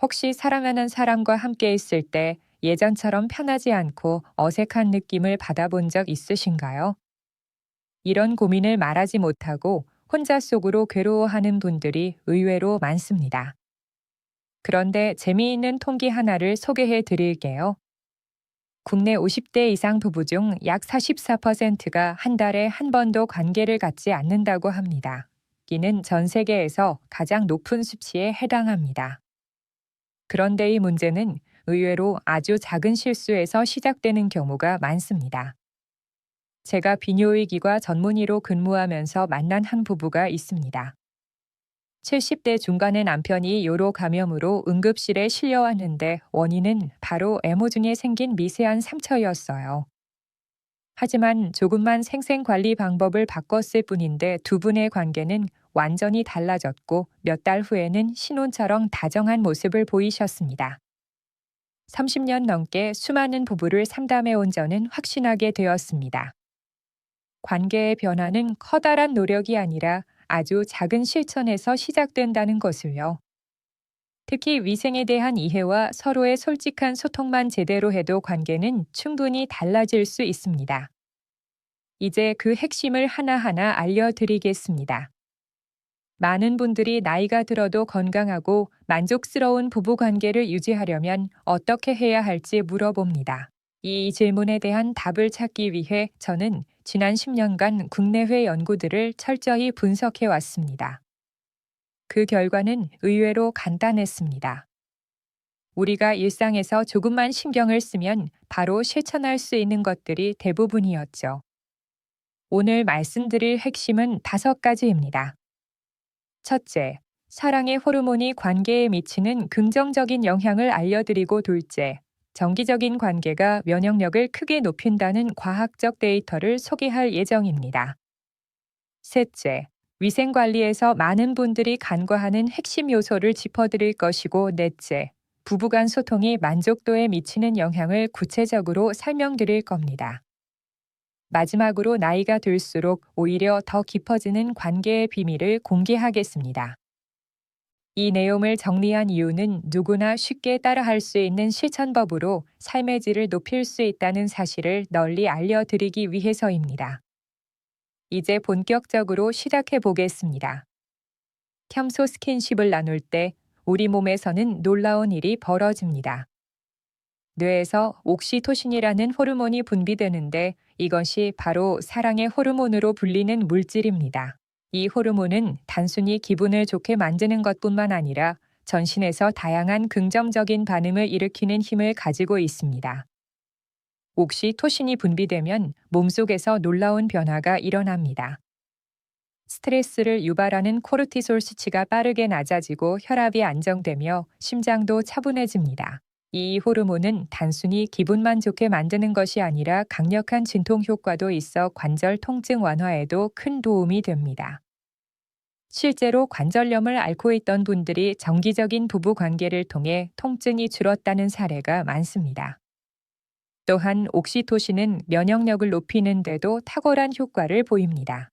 혹시 사랑하는 사람과 함께 있을 때 예전처럼 편하지 않고 어색한 느낌을 받아본 적 있으신가요? 이런 고민을 말하지 못하고 혼자 속으로 괴로워하는 분들이 의외로 많습니다. 그런데 재미있는 통계 하나를 소개해 드릴게요. 국내 50대 이상 부부 중 약 44%가 한 달에 한 번도 관계를 갖지 않는다고 합니다. 이는 전 세계에서 가장 높은 수치에 해당합니다. 그런데 이 문제는 의외로 아주 작은 실수에서 시작되는 경우가 많습니다. 제가 비뇨의기과 전문의로 근무하면서 만난 한 부부가 있습니다. 70대 중반의 남편이 요로 감염으로 응급실에 실려왔는데 원인은 바로 에모 중에 생긴 미세한 상처였어요. 하지만 조금만 생생 관리 방법을 바꿨을 뿐인데 두 분의 관계는 완전히 달라졌고 몇 달 후에는 신혼처럼 다정한 모습을 보이셨습니다. 30년 넘게 수많은 부부를 상담해 온 저는 확신하게 되었습니다. 관계의 변화는 커다란 노력이 아니라 아주 작은 실천에서 시작된다는 것을요. 특히 위생에 대한 이해와 서로의 솔직한 소통만 제대로 해도 관계는 충분히 달라질 수 있습니다. 이제 그 핵심을 하나하나 알려드리겠습니다. 많은 분들이 나이가 들어도 건강하고 만족스러운 부부 관계를 유지하려면 어떻게 해야 할지 물어봅니다. 이 질문에 대한 답을 찾기 위해 저는 지난 10년간 국내외 연구들을 철저히 분석해 왔습니다. 그 결과는 의외로 간단했습니다. 우리가 일상에서 조금만 신경을 쓰면 바로 실천할 수 있는 것들이 대부분이었죠. 오늘 말씀드릴 핵심은 다섯 가지입니다. 첫째, 사랑의 호르몬이 관계에 미치는 긍정적인 영향을 알려드리고 둘째, 정기적인 관계가 면역력을 크게 높인다는 과학적 데이터를 소개할 예정입니다. 셋째, 위생 관리에서 많은 분들이 간과하는 핵심 요소를 짚어드릴 것이고 넷째, 부부간 소통이 만족도에 미치는 영향을 구체적으로 설명드릴 겁니다. 마지막으로 나이가 들수록 오히려 더 깊어지는 관계의 비밀을 공개하겠습니다. 이 내용을 정리한 이유는 누구나 쉽게 따라할 수 있는 실천법으로 삶의 질을 높일 수 있다는 사실을 널리 알려드리기 위해서입니다. 이제 본격적으로 시작해 보겠습니다. 첨소 스킨십을 나눌 때 우리 몸에서는 놀라운 일이 벌어집니다. 뇌에서 옥시토신이라는 호르몬이 분비되는데 이것이 바로 사랑의 호르몬으로 불리는 물질입니다. 이 호르몬은 단순히 기분을 좋게 만드는 것뿐만 아니라 전신에서 다양한 긍정적인 반응을 일으키는 힘을 가지고 있습니다. 옥시토신이 분비되면 몸속에서 놀라운 변화가 일어납니다. 스트레스를 유발하는 코르티솔 수치가 빠르게 낮아지고 혈압이 안정되며 심장도 차분해집니다. 이 호르몬은 단순히 기분만 좋게 만드는 것이 아니라 강력한 진통 효과도 있어 관절 통증 완화에도 큰 도움이 됩니다. 실제로 관절염을 앓고 있던 분들이 정기적인 부부 관계를 통해 통증이 줄었다는 사례가 많습니다. 또한 옥시토신은 면역력을 높이는 데도 탁월한 효과를 보입니다.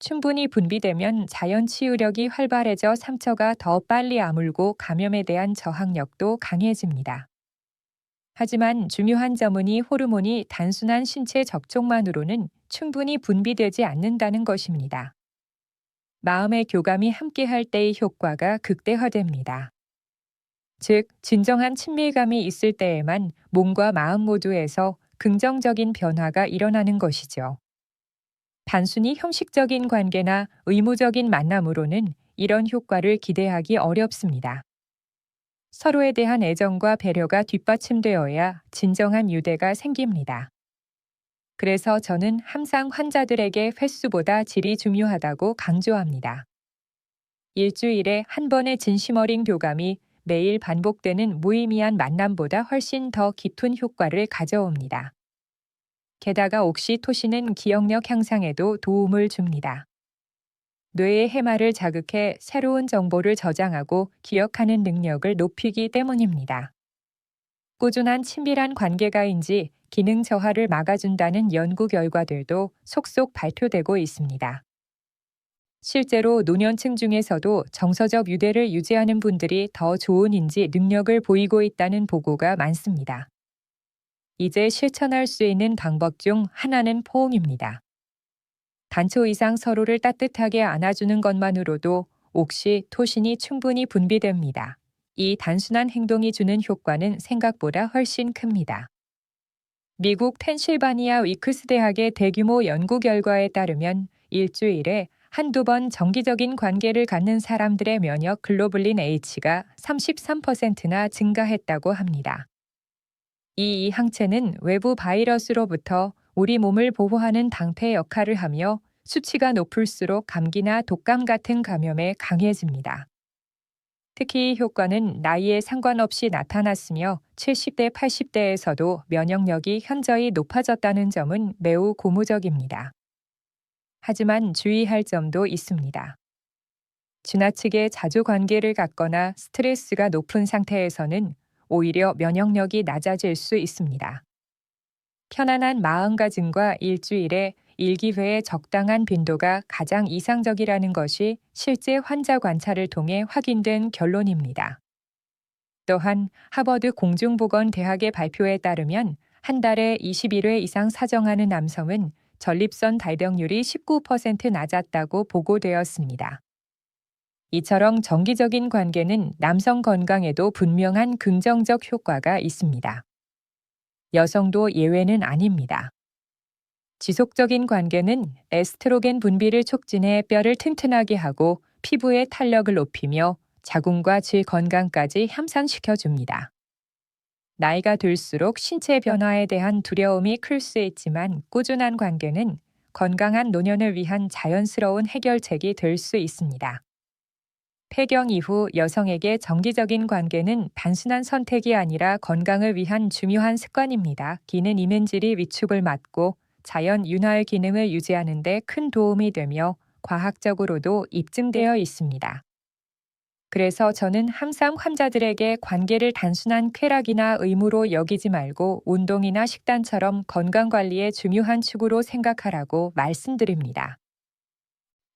충분히 분비되면 자연 치유력이 활발해져 상처가 더 빨리 아물고 감염에 대한 저항력도 강해집니다. 하지만 중요한 점은 이 호르몬이 단순한 신체 접촉만으로는 충분히 분비되지 않는다는 것입니다. 마음의 교감이 함께할 때의 효과가 극대화됩니다. 즉, 진정한 친밀감이 있을 때에만 몸과 마음 모두에서 긍정적인 변화가 일어나는 것이죠. 단순히 형식적인 관계나 의무적인 만남으로는 이런 효과를 기대하기 어렵습니다. 서로에 대한 애정과 배려가 뒷받침되어야 진정한 유대가 생깁니다. 그래서 저는 항상 환자들에게 횟수보다 질이 중요하다고 강조합니다. 일주일에 한 번의 진심 어린 교감이 매일 반복되는 무의미한 만남보다 훨씬 더 깊은 효과를 가져옵니다. 게다가 옥시토신은 기억력 향상에도 도움을 줍니다. 뇌의 해마를 자극해 새로운 정보를 저장하고 기억하는 능력을 높이기 때문입니다. 꾸준한 친밀한 관계가인지 기능 저하를 막아준다는 연구 결과들도 속속 발표되고 있습니다. 실제로 노년층 중에서도 정서적 유대를 유지하는 분들이 더 좋은 인지 능력을 보이고 있다는 보고가 많습니다. 이제 실천할 수 있는 방법 중 하나는 포옹입니다. 단초 이상 서로를 따뜻하게 안아주는 것만으로도 옥시, 토신이 충분히 분비됩니다. 이 단순한 행동이 주는 효과는 생각보다 훨씬 큽니다. 미국 펜실바니아 위크스 대학의 대규모 연구 결과에 따르면 일주일에 한두 번 정기적인 관계를 갖는 사람들의 면역 글로불린 H가 33%나 증가했다고 합니다. 이 항체는 외부 바이러스로부터 우리 몸을 보호하는 당패 역할을 하며 수치가 높을수록 감기나 독감 같은 감염에 강해집니다. 특히 이 효과는 나이에 상관없이 나타났으며 70대, 80대에서도 면역력이 현저히 높아졌다는 점은 매우 고무적입니다. 하지만 주의할 점도 있습니다. 지나치게 자주 관계를 갖거나 스트레스가 높은 상태에서는 오히려 면역력이 낮아질 수 있습니다. 편안한 마음가짐과 일주일에 일기회의 적당한 빈도가 가장 이상적이라는 것이 실제 환자 관찰을 통해 확인된 결론입니다. 또한 하버드 공중보건대학의 발표에 따르면 한 달에 21회 이상 사정하는 남성은 전립선 발병률이 19% 낮았다고 보고되었습니다. 이처럼 정기적인 관계는 남성 건강에도 분명한 긍정적 효과가 있습니다. 여성도 예외는 아닙니다. 지속적인 관계는 에스트로겐 분비를 촉진해 뼈를 튼튼하게 하고 피부의 탄력을 높이며 자궁과 질 건강까지 향상시켜 줍니다. 나이가 들수록 신체 변화에 대한 두려움이 클 수 있지만 꾸준한 관계는 건강한 노년을 위한 자연스러운 해결책이 될 수 있습니다. 폐경 이후 여성에게 정기적인 관계는 단순한 선택이 아니라 건강을 위한 중요한 습관입니다. 기는 이면질이 위축을 막고 자연 윤활 기능을 유지하는 데 큰 도움이 되며 과학적으로도 입증되어 있습니다. 그래서 저는 항상 환자들에게 관계를 단순한 쾌락이나 의무로 여기지 말고 운동이나 식단처럼 건강관리의 중요한 축으로 생각하라고 말씀드립니다.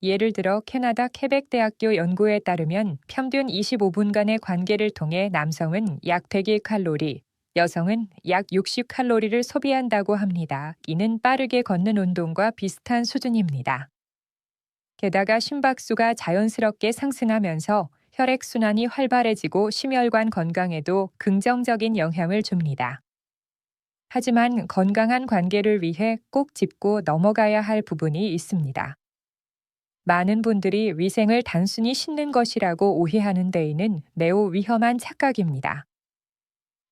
예를 들어 캐나다 케벡 대학교 연구에 따르면 평균 25분간의 관계를 통해 남성은 약 100일 여성은 약 60칼로리를 소비한다고 합니다. 이는 빠르게 걷는 운동과 비슷한 수준입니다. 게다가 심박수가 자연스럽게 상승하면서 혈액순환이 활발해지고 심혈관 건강에도 긍정적인 영향을 줍니다. 하지만 건강한 관계를 위해 꼭 짚고 넘어가야 할 부분이 있습니다. 많은 분들이 위생을 단순히 씻는 것이라고 오해하는 데에는 매우 위험한 착각입니다.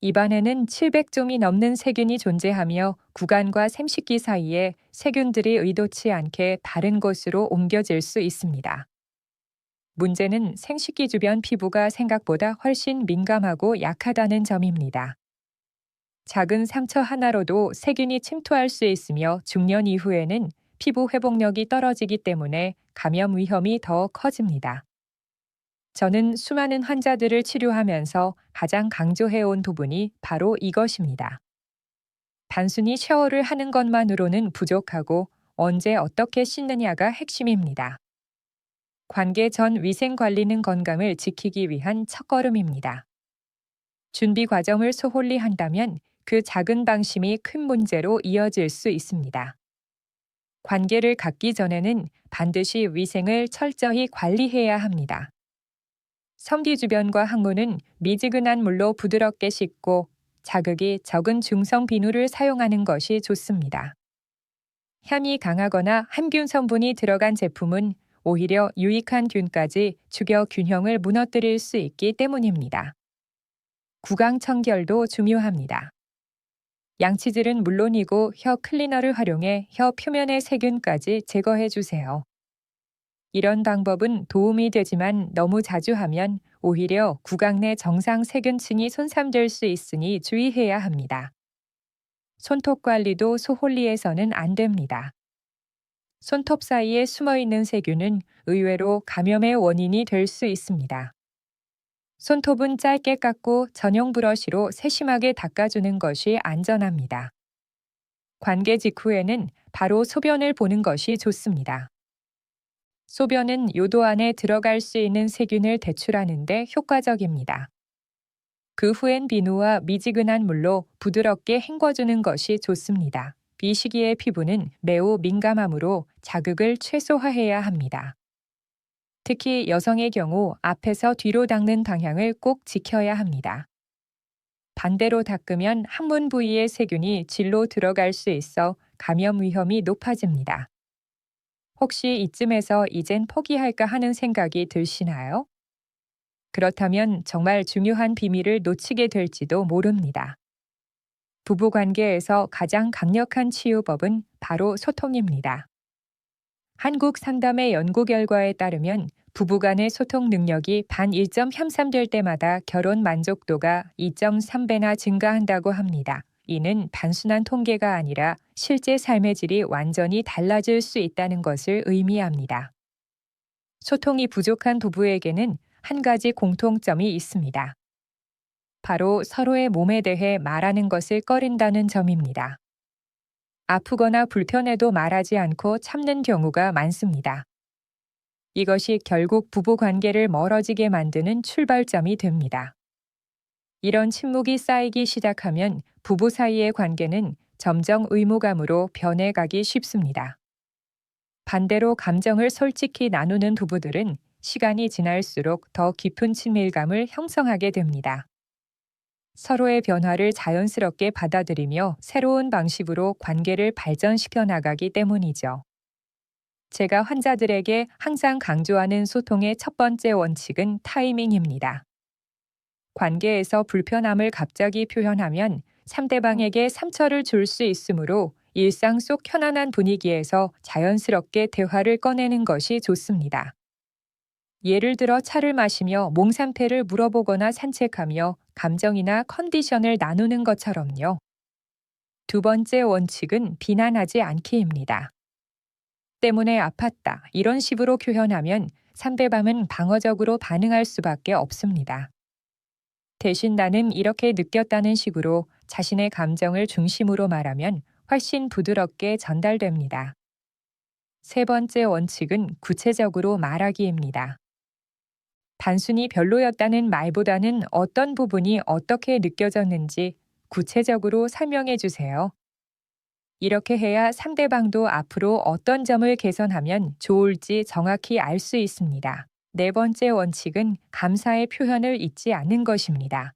입안에는 700종이 넘는 세균이 존재하며 구간과 샘식기 사이에 세균들이 의도치 않게 다른 곳으로 옮겨질 수 있습니다. 문제는 생식기 주변 피부가 생각보다 훨씬 민감하고 약하다는 점입니다. 작은 상처 하나로도 세균이 침투할 수 있으며 중년 이후에는 피부 회복력이 떨어지기 때문에 감염 위험이 더 커집니다. 저는 수많은 환자들을 치료하면서 가장 강조해온 부분이 바로 이것입니다. 단순히 샤워를 하는 것만으로는 부족하고 언제 어떻게 씻느냐가 핵심입니다. 관계 전 위생 관리는 건강을 지키기 위한 첫걸음입니다. 준비 과정을 소홀히 한다면 그 작은 방심이 큰 문제로 이어질 수 있습니다. 관계를 갖기 전에는 반드시 위생을 철저히 관리해야 합니다. 성기 주변과 항문은 미지근한 물로 부드럽게 씻고 자극이 적은 중성 비누를 사용하는 것이 좋습니다. 향이 강하거나 함균 성분이 들어간 제품은 오히려 유익한 균까지 죽여 균형을 무너뜨릴 수 있기 때문입니다. 구강 청결도 중요합니다. 양치질은 물론이고 혀 클리너를 활용해 혀 표면의 세균까지 제거해 주세요. 이런 방법은 도움이 되지만 너무 자주 하면 오히려 구강 내 정상 세균층이 손상될 수 있으니 주의해야 합니다. 손톱 관리도 소홀히해서는 안 됩니다. 손톱 사이에 숨어 있는 세균은 의외로 감염의 원인이 될 수 있습니다. 손톱은 짧게 깎고 전용 브러쉬로 세심하게 닦아주는 것이 안전합니다. 관계 직후에는 바로 소변을 보는 것이 좋습니다. 소변은 요도 안에 들어갈 수 있는 세균을 대출하는 데 효과적입니다. 그 후엔 비누와 미지근한 물로 부드럽게 헹궈주는 것이 좋습니다. 이 시기의 피부는 매우 민감하므로 자극을 최소화해야 합니다. 특히 여성의 경우 앞에서 뒤로 닦는 방향을 꼭 지켜야 합니다. 반대로 닦으면 항문 부위의 세균이 질로 들어갈 수 있어 감염 위험이 높아집니다. 혹시 이쯤에서 이젠 포기할까 하는 생각이 드시나요? 그렇다면 정말 중요한 비밀을 놓치게 될지도 모릅니다. 부부 관계에서 가장 강력한 치유법은 바로 소통입니다. 한국 상담의 연구 결과에 따르면 부부 간의 소통 능력이 반 1점 향상될 때마다 결혼 만족도가 2.3배나 증가한다고 합니다. 이는 단순한 통계가 아니라 실제 삶의 질이 완전히 달라질 수 있다는 것을 의미합니다. 소통이 부족한 부부에게는 한 가지 공통점이 있습니다. 바로 서로의 몸에 대해 말하는 것을 꺼린다는 점입니다. 아프거나 불편해도 말하지 않고 참는 경우가 많습니다. 이것이 결국 부부 관계를 멀어지게 만드는 출발점이 됩니다. 이런 침묵이 쌓이기 시작하면 부부 사이의 관계는 점점 의무감으로 변해가기 쉽습니다. 반대로 감정을 솔직히 나누는 부부들은 시간이 지날수록 더 깊은 친밀감을 형성하게 됩니다. 서로의 변화를 자연스럽게 받아들이며 새로운 방식으로 관계를 발전시켜 나가기 때문이죠. 제가 환자들에게 항상 강조하는 소통의 첫 번째 원칙은 타이밍입니다. 관계에서 불편함을 갑자기 표현하면 상대방에게 상처를 줄 수 있으므로 일상 속 편안한 분위기에서 자연스럽게 대화를 꺼내는 것이 좋습니다. 예를 들어 차를 마시며 몸 상태를 물어보거나 산책하며 감정이나 컨디션을 나누는 것처럼요. 두 번째 원칙은 비난하지 않기입니다. 때문에 아팠다 이런 식으로 표현하면 상대방은 방어적으로 반응할 수밖에 없습니다. 대신 나는 이렇게 느꼈다는 식으로 자신의 감정을 중심으로 말하면 훨씬 부드럽게 전달됩니다. 세 번째 원칙은 구체적으로 말하기입니다. 단순히 별로였다는 말보다는 어떤 부분이 어떻게 느껴졌는지 구체적으로 설명해 주세요. 이렇게 해야 상대방도 앞으로 어떤 점을 개선하면 좋을지 정확히 알 수 있습니다. 네 번째 원칙은 감사의 표현을 잊지 않는 것입니다.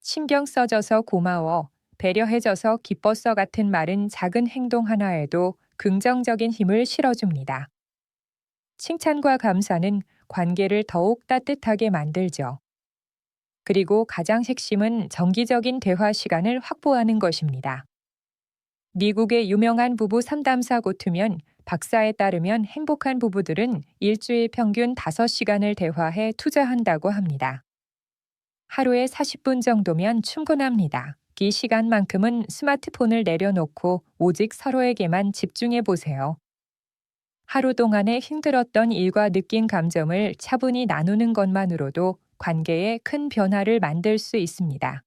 신경 써줘서 고마워, 배려해줘서 기뻤어 같은 말은 작은 행동 하나에도 긍정적인 힘을 실어줍니다. 칭찬과 감사는 관계를 더욱 따뜻하게 만들죠. 그리고 가장 핵심은 정기적인 대화 시간을 확보하는 것입니다. 미국의 유명한 부부 상담사 고트면 박사에 따르면 행복한 부부들은 일주일 평균 5시간을 대화해 투자한다고 합니다. 하루에 40분 정도면 충분합니다. 이 시간만큼은 스마트폰을 내려놓고 오직 서로에게만 집중해 보세요. 하루 동안에 힘들었던 일과 느낀 감정을 차분히 나누는 것만으로도 관계에 큰 변화를 만들 수 있습니다.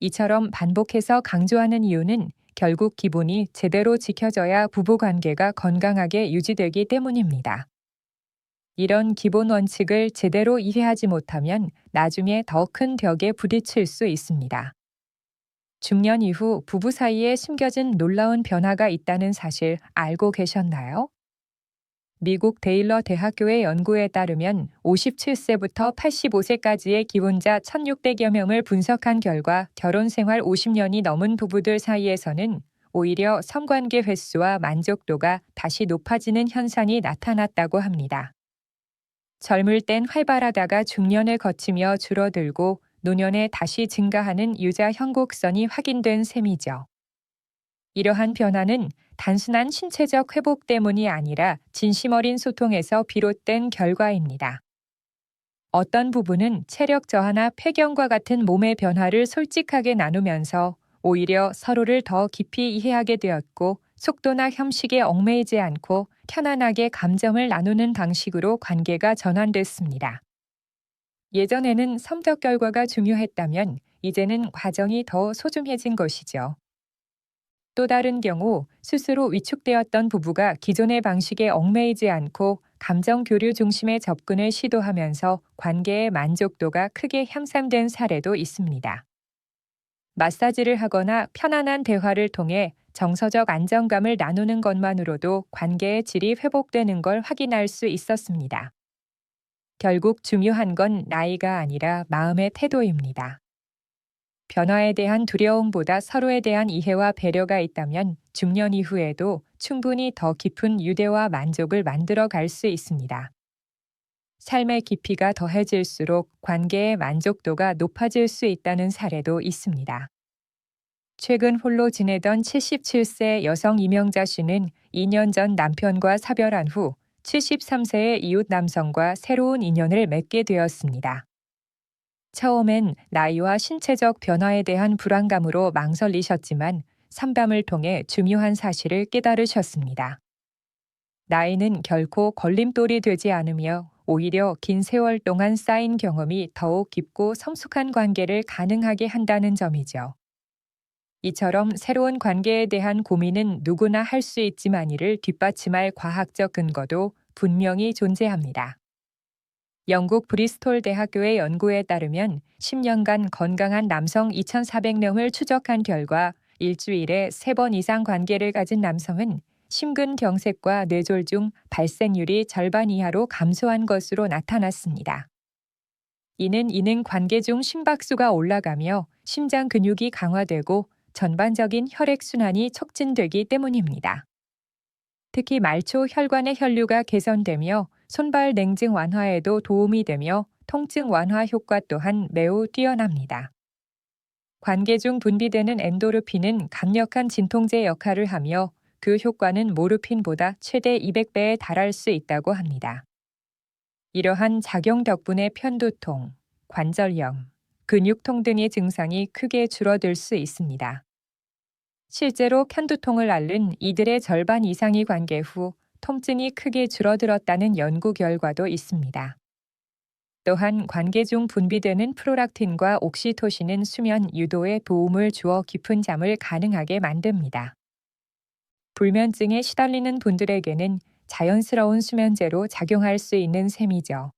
이처럼 반복해서 강조하는 이유는 결국 기본이 제대로 지켜져야 부부 관계가 건강하게 유지되기 때문입니다. 이런 기본 원칙을 제대로 이해하지 못하면 나중에 더 큰 벽에 부딪힐 수 있습니다. 중년 이후 부부 사이에 숨겨진 놀라운 변화가 있다는 사실 알고 계셨나요? 미국 데일러 대학교의 연구에 따르면 57세부터 85세까지의 기혼자 1,600여 명을 분석한 결과 결혼 생활 50년이 넘은 부부들 사이에서는 오히려 성관계 횟수와 만족도가 다시 높아지는 현상이 나타났다고 합니다. 젊을 땐 활발하다가 중년을 거치며 줄어들고 노년에 다시 증가하는 유자 형곡선이 확인된 셈이죠. 이러한 변화는 단순한 신체적 회복 때문이 아니라 진심 어린 소통에서 비롯된 결과입니다. 어떤 부분은 체력 저하나 폐경과 같은 몸의 변화를 솔직하게 나누면서 오히려 서로를 더 깊이 이해하게 되었고 속도나 형식에 얽매이지 않고 편안하게 감정을 나누는 방식으로 관계가 전환됐습니다. 예전에는 섭덕 결과가 중요했다면 이제는 과정이 더 소중해진 것이죠. 또 다른 경우 스스로 위축되었던 부부가 기존의 방식에 얽매이지 않고 감정 교류 중심의 접근을 시도하면서 관계의 만족도가 크게 향상된 사례도 있습니다. 마사지를 하거나 편안한 대화를 통해 정서적 안정감을 나누는 것만으로도 관계의 질이 회복되는 걸 확인할 수 있었습니다. 결국 중요한 건 나이가 아니라 마음의 태도입니다. 변화에 대한 두려움보다 서로에 대한 이해와 배려가 있다면 중년 이후에도 충분히 더 깊은 유대와 만족을 만들어 갈 수 있습니다. 삶의 깊이가 더해질수록 관계의 만족도가 높아질 수 있다는 사례도 있습니다. 최근 홀로 지내던 77세 여성 이명자 씨는 2년 전 남편과 사별한 후 73세의 이웃 남성과 새로운 인연을 맺게 되었습니다. 처음엔 나이와 신체적 변화에 대한 불안감으로 망설이셨지만 상담을 통해 중요한 사실을 깨달으셨습니다. 나이는 결코 걸림돌이 되지 않으며 오히려 긴 세월 동안 쌓인 경험이 더욱 깊고 성숙한 관계를 가능하게 한다는 점이죠. 이처럼 새로운 관계에 대한 고민은 누구나 할 수 있지만 이를 뒷받침할 과학적 근거도 분명히 존재합니다. 영국 브리스톨 대학교의 연구에 따르면 10년간 건강한 남성 2,400명을 추적한 결과 일주일에 3번 이상 관계를 가진 남성은 심근경색과 뇌졸중 발생률이 절반 이하로 감소한 것으로 나타났습니다. 이는 이는 관계 중 심박수가 올라가며 심장 근육이 강화되고 전반적인 혈액순환이 촉진되기 때문입니다. 특히 말초 혈관의 혈류가 개선되며 손발 냉증 완화에도 도움이 되며 통증 완화 효과 또한 매우 뛰어납니다. 관계 중 분비되는 엔도르핀은 강력한 진통제 역할을 하며 그 효과는 모르핀보다 최대 200배에 달할 수 있다고 합니다. 이러한 작용 덕분에 편두통, 관절염, 근육통 등의 증상이 크게 줄어들 수 있습니다. 실제로 편두통을 앓는 이들의 절반 이상이 관계 후 통증이 크게 줄어들었다는 연구 결과도 있습니다. 또한 관계 중 분비되는 프로락틴과 옥시토신은 수면 유도에 도움을 주어 깊은 잠을 가능하게 만듭니다. 불면증에 시달리는 분들에게는 자연스러운 수면제로 작용할 수 있는 셈이죠.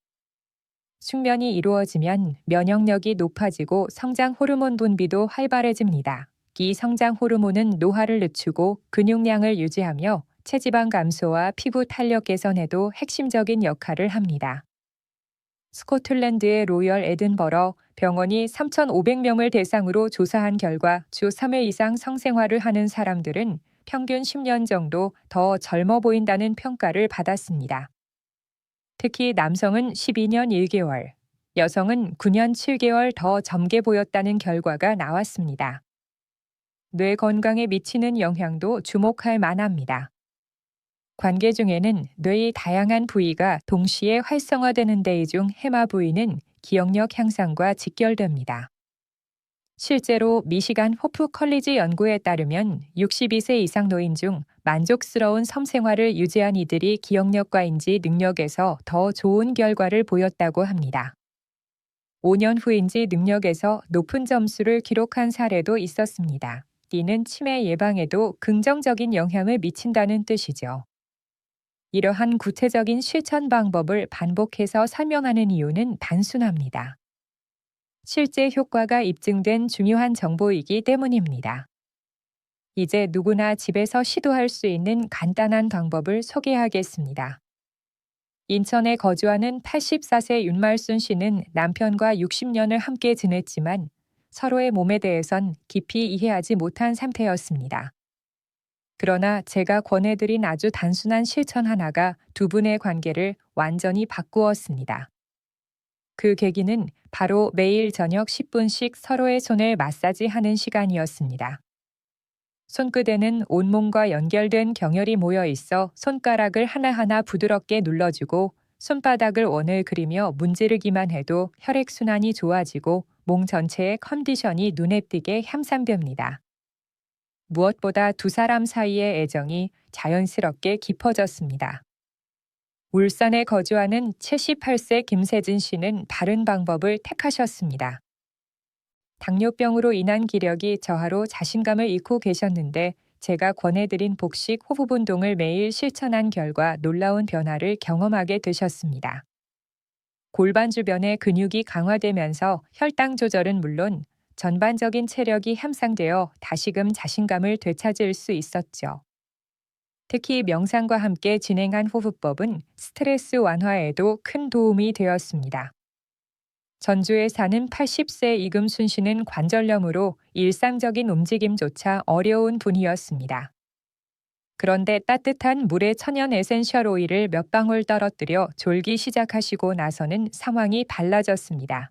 숙면이 이루어지면 면역력이 높아지고 성장 호르몬 분비도 활발해집니다. 이 성장 호르몬은 노화를 늦추고 근육량을 유지하며 체지방 감소와 피부 탄력 개선에도 핵심적인 역할을 합니다. 스코틀랜드의 로열 에든버러 병원이 3,500명을 대상으로 조사한 결과 주 3회 이상 성생활을 하는 사람들은 평균 10년 정도 더 젊어 보인다는 평가를 받았습니다. 특히 남성은 12년 1개월, 여성은 9년 7개월 더 젊게 보였다는 결과가 나왔습니다. 뇌 건강에 미치는 영향도 주목할 만합니다. 관계 중에는 뇌의 다양한 부위가 동시에 활성화되는 데이 중 해마 부위는 기억력 향상과 직결됩니다. 실제로 미시간 호프 컬리지 연구에 따르면 62세 이상 노인 중 만족스러운 섬 생활을 유지한 이들이 기억력과 인지 능력에서 더 좋은 결과를 보였다고 합니다. 5년 후 인지 능력에서 높은 점수를 기록한 사례도 있었습니다. 이는 치매 예방에도 긍정적인 영향을 미친다는 뜻이죠. 이러한 구체적인 실천 방법을 반복해서 설명하는 이유는 단순합니다. 실제 효과가 입증된 중요한 정보이기 때문입니다. 이제 누구나 집에서 시도할 수 있는 간단한 방법을 소개하겠습니다. 인천에 거주하는 84세 윤말순 씨는 남편과 60년을 함께 지냈지만 서로의 몸에 대해선 깊이 이해하지 못한 상태였습니다. 그러나 제가 권해드린 아주 단순한 실천 하나가 두 분의 관계를 완전히 바꾸었습니다. 그 계기는 바로 매일 저녁 10분씩 서로의 손을 마사지하는 시간이었습니다. 손끝에는 온몸과 연결된 경혈이 모여 있어 손가락을 하나하나 부드럽게 눌러주고 손바닥을 원을 그리며 문지르기만 해도 혈액순환이 좋아지고 몸 전체의 컨디션이 눈에 띄게 향상됩니다. 무엇보다 두 사람 사이의 애정이 자연스럽게 깊어졌습니다. 울산에 거주하는 78세 김세진 씨는 다른 방법을 택하셨습니다. 당뇨병으로 인한 기력이 저하로 자신감을 잃고 계셨는데 제가 권해드린 복식 호흡 운동을 매일 실천한 결과 놀라운 변화를 경험하게 되셨습니다. 골반 주변의 근육이 강화되면서 혈당 조절은 물론 전반적인 체력이 향상되어 다시금 자신감을 되찾을 수 있었죠. 특히 명상과 함께 진행한 호흡법은 스트레스 완화에도 큰 도움이 되었습니다. 전주에 사는 80세 이금순 씨는 관절염으로 일상적인 움직임조차 어려운 분이었습니다. 그런데 따뜻한 물에 천연 에센셜 오일을 몇 방울 떨어뜨려 졸기 시작하시고 나서는 상황이 달라졌습니다.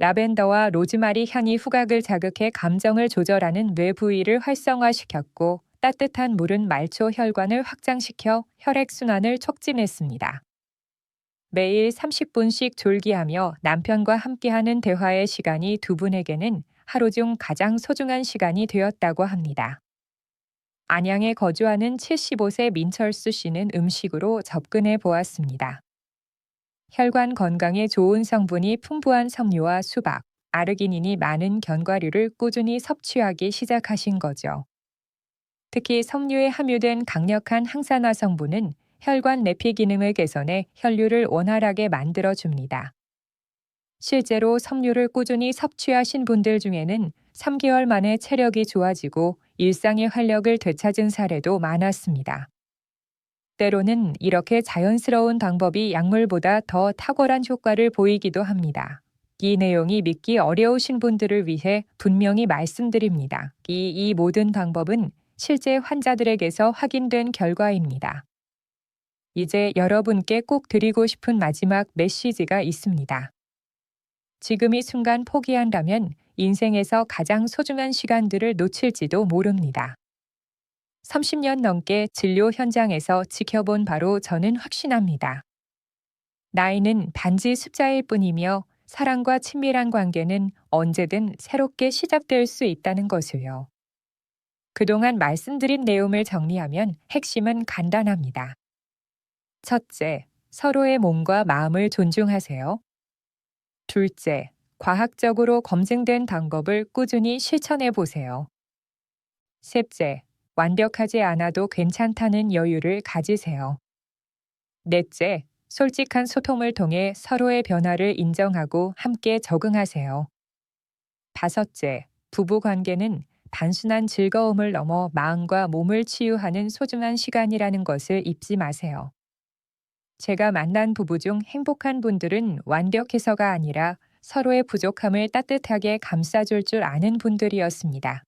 라벤더와 로즈마리 향이 후각을 자극해 감정을 조절하는 뇌 부위를 활성화시켰고 따뜻한 물은 말초 혈관을 확장시켜 혈액순환을 촉진했습니다. 매일 30분씩 졸기하며 남편과 함께하는 대화의 시간이 두 분에게는 하루 중 가장 소중한 시간이 되었다고 합니다. 안양에 거주하는 75세 민철수 씨는 음식으로 접근해 보았습니다. 혈관 건강에 좋은 성분이 풍부한 석류와 수박, 아르기닌이 많은 견과류를 꾸준히 섭취하기 시작하신 거죠. 특히 석류에 함유된 강력한 항산화 성분은 혈관 내피 기능을 개선해 혈류를 원활하게 만들어 줍니다. 실제로 석류를 꾸준히 섭취하신 분들 중에는 3개월 만에 체력이 좋아지고 일상의 활력을 되찾은 사례도 많았습니다. 때로는 이렇게 자연스러운 방법이 약물보다 더 탁월한 효과를 보이기도 합니다. 이 내용이 믿기 어려우신 분들을 위해 분명히 말씀드립니다. 이, 이 모든 방법은 실제 환자들에게서 확인된 결과입니다. 이제 여러분께 꼭 드리고 싶은 마지막 메시지가 있습니다. 지금 이 순간 포기한다면 인생에서 가장 소중한 시간들을 놓칠지도 모릅니다. 30년 넘게 진료 현장에서 지켜본 바로 저는 확신합니다. 나이는 단지 숫자일 뿐이며 사랑과 친밀한 관계는 언제든 새롭게 시작될 수 있다는 것을요. 그동안 말씀드린 내용을 정리하면 핵심은 간단합니다. 첫째, 서로의 몸과 마음을 존중하세요. 둘째, 과학적으로 검증된 방법을 꾸준히 실천해 보세요. 셋째, 완벽하지 않아도 괜찮다는 여유를 가지세요. 넷째, 솔직한 소통을 통해 서로의 변화를 인정하고 함께 적응하세요. 다섯째, 부부 관계는 단순한 즐거움을 넘어 마음과 몸을 치유하는 소중한 시간이라는 것을 잊지 마세요. 제가 만난 부부 중 행복한 분들은 완벽해서가 아니라 서로의 부족함을 따뜻하게 감싸줄 줄 아는 분들이었습니다.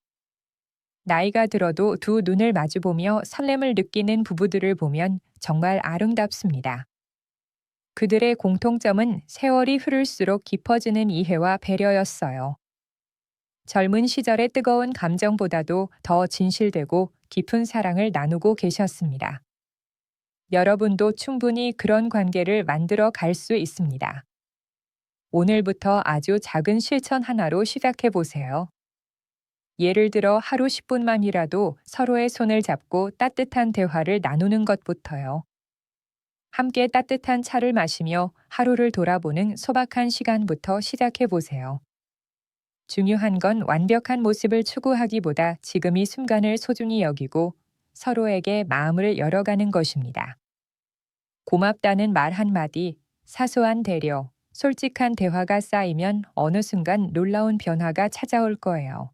나이가 들어도 두 눈을 마주보며 설렘을 느끼는 부부들을 보면 정말 아름답습니다. 그들의 공통점은 세월이 흐를수록 깊어지는 이해와 배려였어요. 젊은 시절의 뜨거운 감정보다도 더 진실되고 깊은 사랑을 나누고 계셨습니다. 여러분도 충분히 그런 관계를 만들어 갈 수 있습니다. 오늘부터 아주 작은 실천 하나로 시작해 보세요. 예를 들어 하루 10분만이라도 서로의 손을 잡고 따뜻한 대화를 나누는 것부터요. 함께 따뜻한 차를 마시며 하루를 돌아보는 소박한 시간부터 시작해 보세요. 중요한 건 완벽한 모습을 추구하기보다 지금 이 순간을 소중히 여기고 서로에게 마음을 열어가는 것입니다. 고맙다는 말 한마디, 사소한 배려, 솔직한 대화가 쌓이면 어느 순간 놀라운 변화가 찾아올 거예요.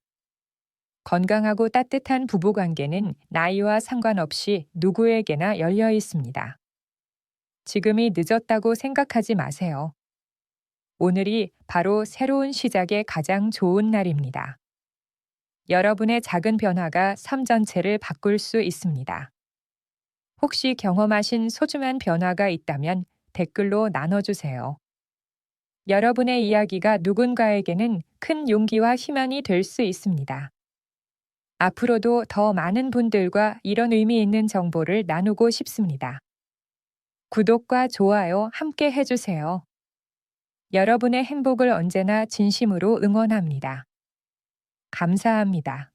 건강하고 따뜻한 부부 관계는 나이와 상관없이 누구에게나 열려 있습니다. 지금이 늦었다고 생각하지 마세요. 오늘이 바로 새로운 시작의 가장 좋은 날입니다. 여러분의 작은 변화가 삶 전체를 바꿀 수 있습니다. 혹시 경험하신 소중한 변화가 있다면 댓글로 나눠주세요. 여러분의 이야기가 누군가에게는 큰 용기와 희망이 될 수 있습니다. 앞으로도 더 많은 분들과 이런 의미 있는 정보를 나누고 싶습니다. 구독과 좋아요 함께 해주세요. 여러분의 행복을 언제나 진심으로 응원합니다. 감사합니다.